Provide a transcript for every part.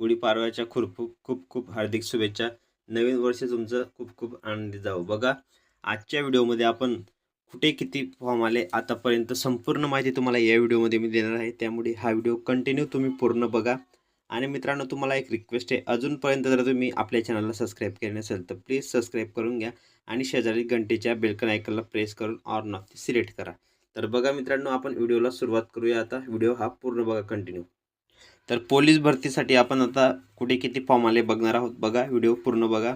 गुढीपाडव्याच्या खूप खूप खूप हार्दिक शुभेच्छा. नवीन वर्ष तुमचं खूप खूप आनंदी जावं. बघा आजच्या व्हिडिओमध्ये आपण कुठे किती फॉर्म आले आतापर्यंत संपूर्ण माहिती तुम्हाला या व्हिडिओमध्ये मी देणार आहे. त्यामुळे हा व्हिडिओ कंटिन्यू तुम्ही पूर्ण बघा. आणि मित्रांनो तुम्हाला एक रिक्वेस्ट आहे. अजूनपर्यंत जर तुम्ही आपल्या चॅनलला सबस्क्राईब केले नसेल तर प्लीज सबस्क्राईब करून घ्या. आणि शेजारी घंटेच्या बेलकन आयकनला प्रेस करून ऑर नॉट सिलेक्ट करा. तर बघा मित्रांनो आपण व्हिडिओला सुरुवात करूया आता. व्हिडिओ हा पूर्ण बघा कंटिन्यू तर पोलीस भरतीसाठी आपण आता कुठे किती फॉर्म आले बघणार आहोत. बघा व्हिडिओ पूर्ण बघा.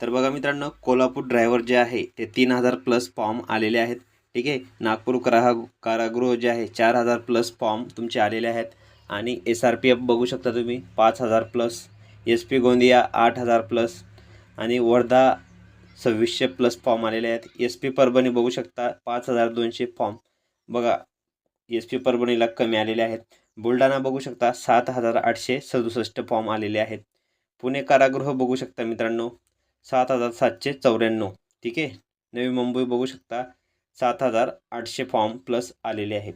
तर बघा मित्रांनो कोल्हापूर ड्रायव्हर जे आहे ते तीन हजार प्लस फॉर्म आलेले आहेत. ठीक आहे? नागपूर करा कारागृह जे आहे चार हजार प्लस फॉर्म तुमचे आलेले आहेत. आणि एस आर पी एफ बघू शकता तुम्ही पाच हजार प्लस एस पी गोंदिया आठ हजार प्लस आणि वर्धा सव्वीसशे प्लस फॉर्म आलेले आहेत. एस पी परभणी बघू शकता पाच हजार दोनशे फॉर्म बघा एस पी परभणीला कमी आलेले आहेत. बुलढाणा बघू शकता. सात हजार आठशे सदुसष्ट फॉर्म आलेले आहेत. पुणे कारागृह बघू शकता मित्रांनो. सात हजार सातशे चौऱ्याण्णव. ठीक आहे? नवी मुंबई बघू शकता. सात हजार आठशे फॉर्म प्लस आलेले आहेत.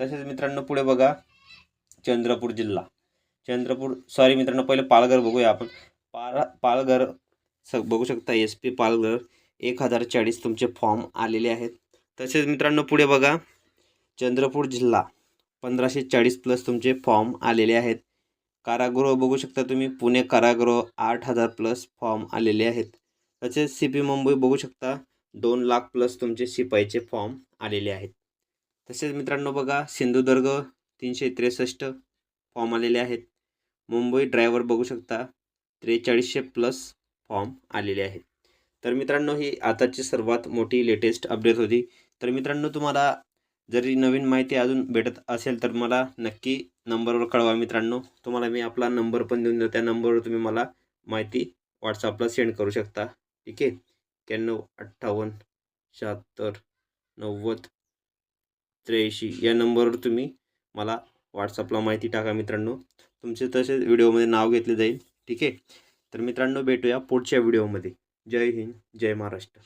तसेच मित्रांनो पुढे बघा. चंद्रपूर जिल्हा. चंद्रपूर सॉरी मित्रांनो पहिले पालघर बघूया आपण. पारा पालघर स बघू शकता. एस पी पालघर एक हजार चाळीस तुमचे फॉर्म आलेले आहेत. तसेच मित्रांनो पुढे बघा. चंद्रपूर जिल्हा. पंधराशे चाळीस प्लस तुमचे फॉर्म आलेले आहेत. कारागृह बघू शकता तुम्ही पुणे कारागृह आठ हजार प्लस फॉर्म आलेले आहेत. तसेच सी पी मुंबई बघू शकता दोन लाख प्लस तुमचे शिपाईचे फॉर्म आलेले आहेत. तसेच मित्रांनो बघा सिंधुदुर्ग तीनशे त्रेसष्ट फॉर्म आलेले आहेत. मुंबई ड्रायव्हर बघू शकता त्रेचाळीसशे प्लस फॉर्म आलेले आहेत. तर मित्रांनो ही आताची सर्वात मोठी लेटेस्ट अपडेट होती. तर मित्रांनो तुम्हाला जरी नवीन माहिती अजून भेटत असेल तर मला नक्की नंबरवर कळवा मित्रांनो. तुम्हाला मी आपला नंबर पण देऊन देतो. त्या नंबरवर तुम्ही मला माहिती व्हॉट्सअपला सेंड करू शकता. ठीक आहे? एक्क्याण्णव अठ्ठावन्न शहात्तर नव्वद त्र्याऐंशी या नंबरवर तुम्ही मला व्हॉट्सअपला माहिती टाका मित्रांनो. तुमचे तसे व्हिडिओमध्ये नाव घेतले जाईल. ठीक आहे? तर मित्रांनो भेटूया पुढच्या व्हिडिओमध्ये. जय हिंद जय महाराष्ट्र.